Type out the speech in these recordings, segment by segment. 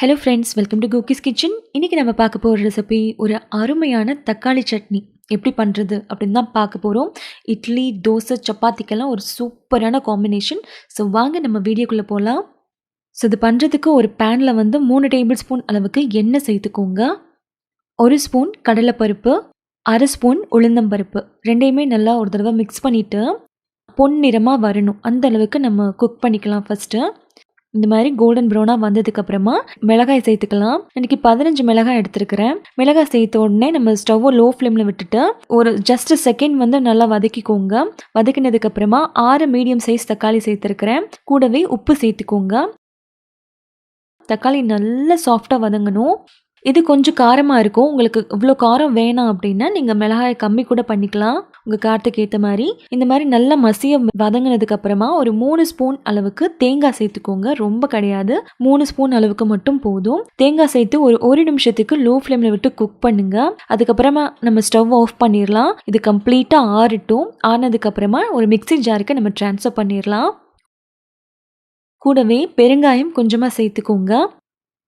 Hello friends welcome to cookies kitchen இன்றைக்கி நம்ம பார்க்க போகிற ரெசிபி ஒரு அருமையான தக்காளி சட்னி. எப்படி பண்ணுறது அப்படின்னு தான் பார்க்க போகிறோம் இட்லி தோசை சப்பாத்திக்கெல்லாம் ஒரு சூப்பரான காம்பினேஷன் ஸோ வாங்க நம்ம வீடியோக்குள்ளே போகலாம் ஸோ இது பண்ணுறதுக்கு ஒரு பேனில் வந்து மூணு டேபிள் ஸ்பூன் அளவுக்கு எண்ணெய் சேர்த்துக்கோங்க. ஒரு ஸ்பூன் கடலைப்பருப்பு அரை ஸ்பூன் உளுந்தம்பருப்பு. ரெண்டையுமே நல்லா ஒரு தடவை மிக்ஸ் பண்ணிவிட்டு பொன்னிறமாக வரணும். அந்த அளவுக்கு நம்ம குக் பண்ணிக்கலாம் ஃபஸ்ட்டு இந்த மாதிரி கோல்டன் ப்ரௌனாக வந்ததுக்கப்புறமா மிளகாய் சேர்த்துக்கலாம். இன்னைக்கு பதினஞ்சு மிளகாய் எடுத்துருக்கிறேன். மிளகாய் சேர்த்த உடனே நம்ம ஸ்டவ்வை லோ ஃப்ளேமில் விட்டுட்டு ஒரு ஜஸ்ட் செகண்ட் வந்து நல்லா வதக்கிக்கோங்க. வதக்கினதுக்கப்புறமா ஆறு மீடியம் சைஸ் தக்காளி சேர்த்துருக்கிறேன். கூடவே உப்பு சேர்த்துக்கோங்க. தக்காளி நல்லா சாஃப்டாக வதங்கணும். இது கொஞ்சம் காரமாக இருக்கும். உங்களுக்கு இவ்வளோ காரம் வேணாம் அப்படின்னா நீங்கள் மிளகாயை கம்மி கூட பண்ணிக்கலாம். உங்கள் காரத்துக்கு ஏற்ற மாதிரி. இந்த மாதிரி நல்லா மசிய வதங்கினதுக்கு அப்புறமா ஒரு மூணு ஸ்பூன் அளவுக்கு தேங்காய் சேர்த்துக்கோங்க. ரொம்ப கிடையாது. மூணு ஸ்பூன் அளவுக்கு மட்டும் போதும். தேங்காய் சேர்த்து ஒரு ஒரு நிமிஷத்துக்கு லோ ஃப்ளேமில் விட்டு குக் பண்ணுங்க. அதுக்கப்புறமா நம்ம ஸ்டவ் ஆஃப் பண்ணிடலாம் இது கம்ப்ளீட்டாக ஆறட்டும். ஆனதுக்கப்புறமா ஒரு மிக்ஸி ஜாருக்கு நம்ம ட்ரான்ஸ்ஃபர் பண்ணிடலாம் கூடவே பெருங்காயம் கொஞ்சமாக சேர்த்துக்கோங்க.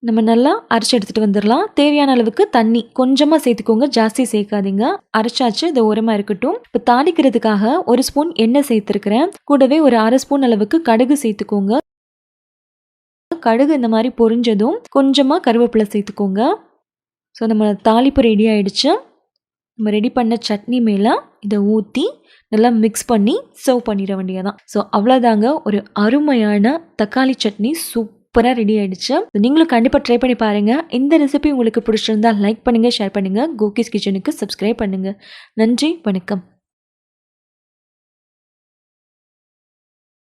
நம்ம நல்லா அரைச்சி எடுத்துகிட்டு வந்துடலாம். தேவையான அளவுக்கு தண்ணி கொஞ்சமாக சேர்த்துக்கோங்க. ஜாஸ்தி சேர்க்காதீங்க. அரைச்சாச்சு இது உரமாக இருக்கட்டும். இப்போ தாளிக்கிறதுக்காக ஒரு ஸ்பூன் எண்ணெய் சேர்த்துருக்கிறேன். கூடவே ஒரு அரை ஸ்பூன் அளவுக்கு கடுகு சேர்த்துக்கோங்க. கடுகு இந்த மாதிரி பொரிஞ்சதும் கொஞ்சமாக கருவேப்பிலை சேர்த்துக்கோங்க. ஸோ நம்ம தாளிப்பு ரெடி ஆகிடுச்சு நம்ம ரெடி பண்ண சட்னி மேலே இதை ஊற்றி நல்லா மிக்ஸ் பண்ணி சர்வ் பண்ணிட வேண்டியதான் ஸோ அவ்வளோதாங்க ஒரு அருமையான தக்காளி சட்னி சூப். சூப்பராக ரெடி ஆயிடுச்சு. நீங்களும் கண்டிப்பாக ட்ரை பண்ணி பாருங்கள் இந்த ரெசிபி உங்களுக்கு பிடிச்சிருந்தா லைக் பண்ணுங்கள் ஷேர் பண்ணுங்கள் கோகிஸ் கிச்சனுக்கு சப்ஸ்கிரைப் பண்ணுங்கள் நன்றி வணக்கம்.